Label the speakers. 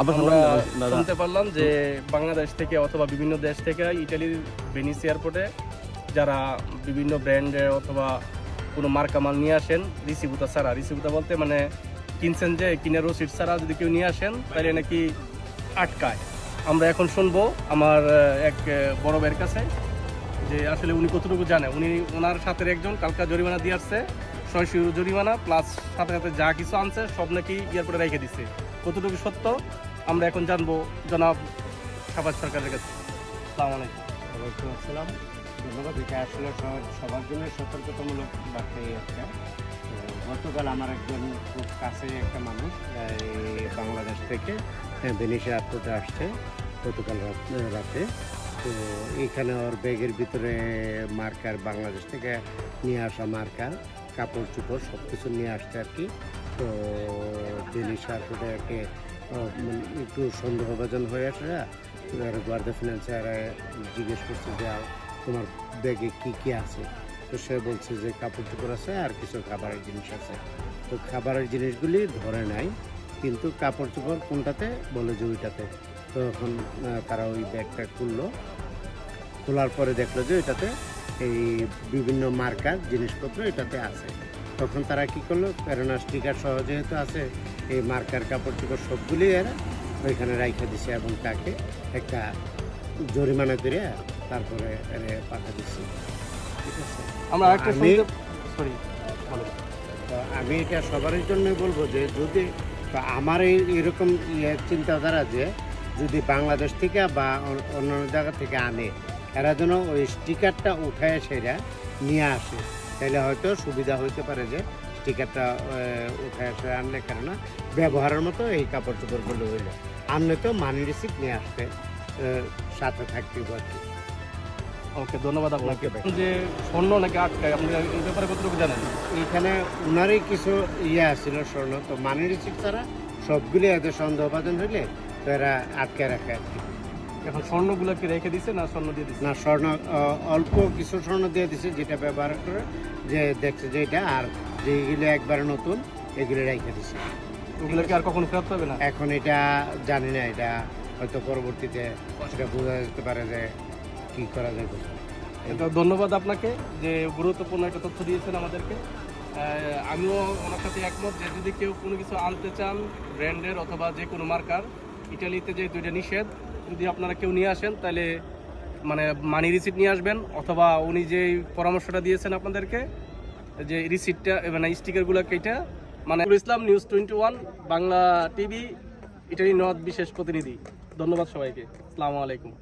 Speaker 1: আমরা শুনতে পারলাম যে বাংলাদেশ থেকে অথবা বিভিন্ন দেশ থেকে ইটালির ভেনিস এয়ারপোর্টে যারা বিভিন্ন ব্র্যান্ডের অথবা কোনো মার্কা মাল নিয়ে আসেন রিসিভুতা ছাড়া। রিসিভুতা বলতে মানে কিনছেন যে কিনে রসিদ ছাড়া যদি কেউ নিয়ে আসেন তাহলে নাকি আটকায়। আমরা এখন শুনব আমার এক বড় ভাইয়ের কাছে যে আসলে উনি কতটুকু জানে। উনি ওনার সাথে একজন কালকা জরিমানা দিয়ে আসছে। ছয়শো ইউরো জরিমানা প্লাস সাথে সাথে যা কিছু আনছে, সব নাকি এয়ারপোর্টে রেখে দিচ্ছে কতটুকু সত্য, আমরা এখন জানব জনাব সাবাজ সরকারের কাছে। সালাম আলাইকুম।
Speaker 2: আসসালাম। ধন্যবাদ, এটা আসলে সবার- জন্য সতর্কতামূলক বার্তা এই একটা। গতকাল আমার একজন খুব কাছে একটা মানুষ বাংলাদেশ থেকে বেনিস এয়ারপোর্টে আসছে গতকাল রাত- তো এইখানে ওর ব্যাগের ভিতরে মার্কার, বাংলাদেশ থেকে নিয়ে আসা মার্কার। কাপড় চোপড় সব কিছু নিয়ে আসছে আর কি। তো এয়ারপোর্টে একে মানে একটু সন্দেহভাজন হয়ে আসে গার্দা ফিনান্সিয়ারে জিজ্ঞেস করছে যে তোমার ব্যাগে কি কি আছে? তো সে বলছে যে, কাপড় চোপড় আছে আর কিছু খাবারের জিনিস আছে। তো খাবারের জিনিসগুলি ধরে নাই, কিন্তু কাপড় চোপড় কোনটাতে বলে যে ওইটাতে। তো এখন তারা ওই ব্যাগটা খুললো। খোলার পরে দেখল যে এটাতে এই বিভিন্ন মার্কার জিনিসপত্র এটাতে আছে। তখন তারা কি করল? কেননা স্টিকার সহ যেহেতু আছে এই মার্কার কাপড় চোপড় সবগুলি এরা ওইখানে রাইখা দিছে এবং তাকে একটা জরিমানা করে তারপরে পাঠা দিচ্ছে ঠিক আছে?
Speaker 1: আমরা একটা
Speaker 2: আমি-
Speaker 1: সরি
Speaker 2: তো আমি এটা সবারই জন্য বলব যে যদি আমার এই এরকম ইয়ে চিন্তাধারা যে যদি বাংলাদেশ থেকে বা অন্য- অন্যান্য জায়গা থেকে আনে এরা যেন ওই স্টিকারটা উঠায় সেরা নিয়ে আসে। তাহলে হয়তো সুবিধা হইতে পারে যে স্টিকারটা উঠায় এসে আনলে কেননা ব্যবহারের মতো এই কাপড় চোপড়গুলো হইল। আনলে তো মানি রিসিপ্ট নিয়ে আসতে সাথে থাকতে পারছি
Speaker 1: ওকে ধন্যবাদ আপনাকে। যে স্বর্ণ নাকি আটকায় আপনি এই ব্যাপারে কতটুকু জানেন?
Speaker 2: এখানে ওনারই কিছু ইয়ে আসছিল স্বর্ণ তো মানি রিসিপ্ট ছাড়া সবগুলি এদের সন্দেহভাজন হইলে তো এরা আটকে রাখে আর কি।
Speaker 1: এখন স্বর্ণগুলো কি রেখে দিছে না স্বর্ণ দিয়ে দিছে?
Speaker 2: না স্বর্ণ অল্প কিছু স্বর্ণ দিয়ে দিছে যেটা ব্যবহার করে যে দেখছে যে এটা আর যেগুলো একবারে নতুন এগুলো রেখে দিছে।
Speaker 1: ওগুলো কি আর কখনো ফেরত পাবে না?
Speaker 2: এখন এটা জানি না এটা হয়তো পরবর্তীতে সেটা বোঝা যেতে পারে যে কি করা যায়
Speaker 1: এটা ধন্যবাদ আপনাকে যে গুরুত্বপূর্ণ একটা তথ্য দিয়েছেন আমাদেরকে। আমিও ওনার সাথে একমত যে যদি কেউ কোনো কিছু আনতে চান ব্র্যান্ডের অথবা যে কোনো মার্কার ইটালিতে যে দুইটা নিষেধ যদি আপনারা কেউ নিয়ে আসেন, তাহলে মানে মানি রিসিপ্ট নিয়ে আসবেন, অথবা উনি যে পরামর্শটা দিয়েছেন আপনাদেরকে, যে রিসিপ্টটা মানে স্টিকারগুলো কেটে মানে Islam news twenty one Bangla TV, এটাই নর্থ বিশেষ প্রতিনিধি। ধন্যবাদ সবাইকে। আসসালামু আলাইকুম।